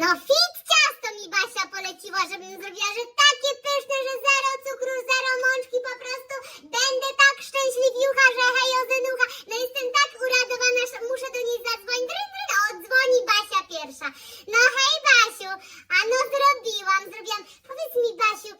No fit ciasto mi Basia poleciła, żebym zrobiła, że takie pyszne, że zero cukru, zero mączki, po prostu będę tak szczęśliwiucha, że hejozynucha. No jestem tak uradowana, że muszę do niej zadzwonić. Dry, dry, no odzwoni Basia pierwsza. No hej Basiu, a no zrobiłam, zrobiłam. Powiedz mi Basiu,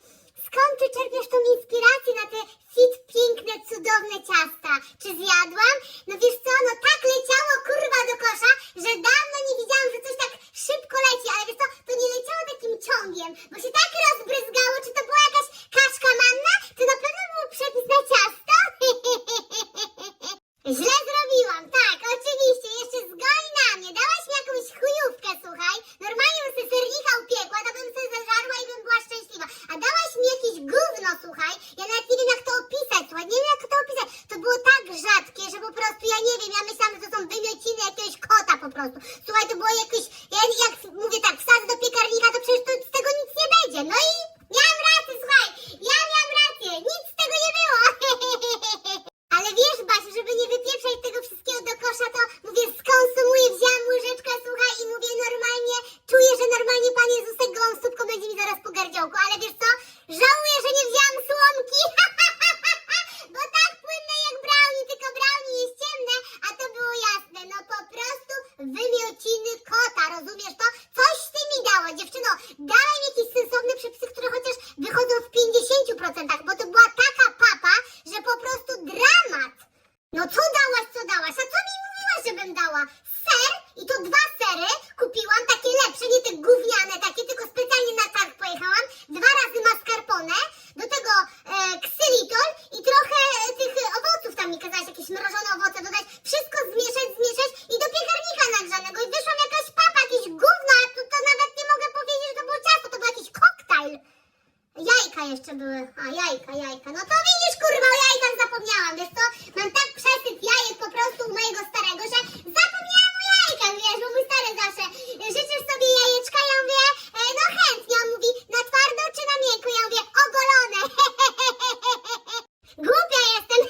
skąd ty czerpiesz tą inspirację na te fit, piękne, cudowne ciasta? Czy zjadłam? No wiesz co, no tak leciało kurwa do kosza, że dawno nie widziałam, że coś tak szybko leci, ale wiesz co, to nie leciało takim ciągiem, bo się tak rozbryzgało, czy to była jakaś kaszka manna? To na pewno był przepis na ciasto? Źle zrobiłam, tak, oczywiście, jeszcze zgoni na mnie, dałaś mi jakąś chujówkę, słuchaj, normalnie bym sobie sernika upiekła, to bym sobie zażarła i bym była szczęśliwa, a dałaś mi jakieś gówno, słuchaj, ja nawet nie wiem jak to opisać, słuchaj, nie wiem jak to opisać, to było tak rzadkie, że po prostu, ja nie wiem, ja myślałam, że to są wymiociny jakiegoś kota po prostu, słuchaj, to było jakieś, ja jak mówię tak, wsadzę do piekarnika, to przecież to, z tego nic nie będzie, no i miałam rację, słuchaj, ja miałam rację, nic z tego nie było, Ale wiesz, Basiu, żeby nie wypieprzać tego wszystkiego do kosza, to mówię, skonsumuję, wziąłam łyżeczkę, słuchaj, i mówię normalnie, czuję, że normalnie Pan Jezusek gołą stópką będzie mi zaraz po gardziołku, ale wiesz co? Żałuję, że nie wzięłam słomki, bo tak płynne jak brownie, tylko brownie jest ciemne, a to było jasne, no po prostu wymiociny kota, rozumiesz to? Coś ty mi dała, dziewczyno, dała mi jakieś sensowne przepisy, które chociaż wychodzą w 50%, bo to była taka papa, że po prostu dramat. No co dałaś, co dałaś? A co mi mówiłaś, żebym dała? Ser i to dwa sery kupiłam, takie lepsze, nie te gówniane takie, tylko specjalnie na targ pojechałam. Dwa razy mascarpone, do tego e, ksylitol i trochę tych owoców tam mi kazałaś, jakieś mrożone owoce dodać. Wszystko zmieszać, zmieszać i do piekarnika nagrzanego i wyszłam jakaś papa, jakieś gówno, a to, to nawet nie mogę powiedzieć, że to było ciasto, to był jakiś koktajl. Jajka jeszcze były. A, jajka, jajka. No to widzisz, kurwa, o jajkach zapomniałam, wiesz co? Mam tak przesyt jajek po prostu u mojego starego, że zapomniałam o jajkach, wiesz, bo mój stary zawsze życzysz sobie jajeczka, ja mówię, e, no chętnie, on mówi, na twardo czy na miękko? Ja mówię, ogolone. Głupia jestem.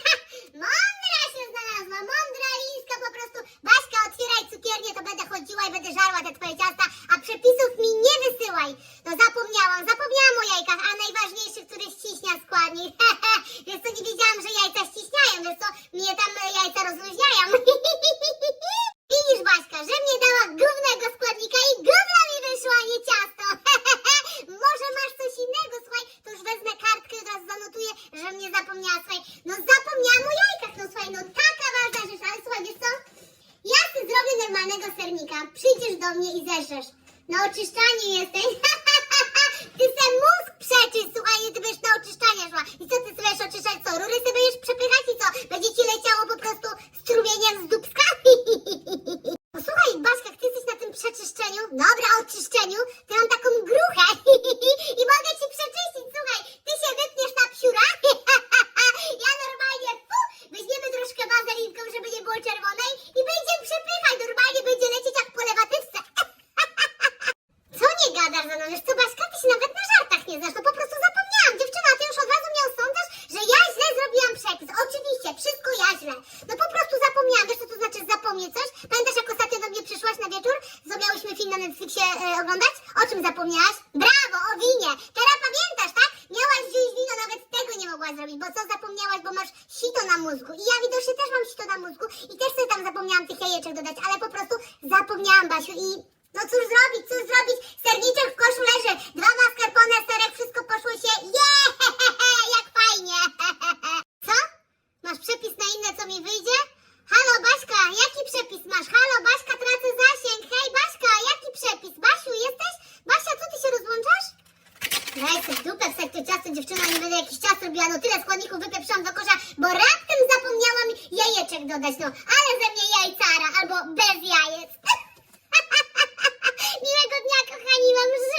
Mądra się znalazła, mądra liska po prostu. Baśka, otwieraj cukiernię, to będę chodziła i będę żarła te twoje ciasta, a przepisów mi nie wysyłaj. No zapomniałam, zapomniałam o jajkach, a najważniejszy, który ściśnia składnik. Wiesz co, nie wiedziałam, że jajca ściśniają, wiesz co, mnie tam e, jajca rozluźniają. Widzisz, Baśka, że mnie dała głównego składnika i gówno mi wyszło, a nie ciasto. Może masz coś innego, słuchaj, to już wezmę kartkę i od razu zanotuję, że mnie zapomniała, słuchaj. No zapomniałam o jajkach, no słuchaj, no taka ważna rzecz, ale słuchaj, wiesz co? Ja sobie zrobię normalnego sernika, przyjdziesz do mnie i zerzesz. Na oczyszczanie jesteś. Ty se mózg przeczyść, słuchaj, ty będziesz na oczyszczanie szła. I co ty sobie oczyszczać, co? Rury sobie będziesz przepychać i co? Będzie ci leciało po prostu strumieniem z dubska? Posłuchaj, Baśka, jak ty jesteś na tym przeczyszczeniu, dobra, oczyszczeniu, to ja mam taką gruchę i mogę ci przeczyścić, słuchaj, ty się wypniesz na psiura, ja normalnie, fu, weźmiemy troszkę wazelinką, żeby nie było czerwonej i będzie przepychać, normalnie będzie lecieć jak po lewatywce. Co nie gadasz mną? Wiesz co, Baśka, ty się nawet na żartach nie znasz, no po prostu zapomniałam. Dziewczyna, ty już od razu mnie osądzasz, że ja źle zrobiłam przepis. Oczywiście, wszystko ja źle. No po prostu zapomniałam. Wiesz co to znaczy zapomnieć coś? Pamiętasz, jak ostatnio do mnie przyszłaś na wieczór? Co film na Netflixie e, oglądać? O czym zapomniałaś? Brawo, o winie. Teraz pamiętasz, tak? Miałaś wziąć wino, nawet tego nie mogłaś zrobić, bo co zapomniałaś, bo masz sito na mózgu. I ja widocznie też mam sito na mózgu i też sobie tam zapomniałam tych jajeczek dodać, ale po prostu zapomniałam, Basiu, i no cóż zrobić, cóż zrobić? Serniczek w koszu leży. Dwa mascarpone, serek, wszystko poszło się. Jeee, jak fajnie. Co? Masz przepis na inne, co mi wyjdzie? Halo, Baśka, jaki przepis masz? Halo, Baśka, tracę zasięg. Hej, Baśka, jaki przepis? Basiu, jesteś? Basia, co ty się rozłączasz? Daj sobie dupę w sekcie ciasto, dziewczyna, nie będę jakiś czas robiła, no tyle składników wypieprzam do kosza, bo raptem zapomniałam jajeczek dodać, no, ale ze mnie jajcara, albo bez jajec. Miłego dnia, kochani, wam życzę.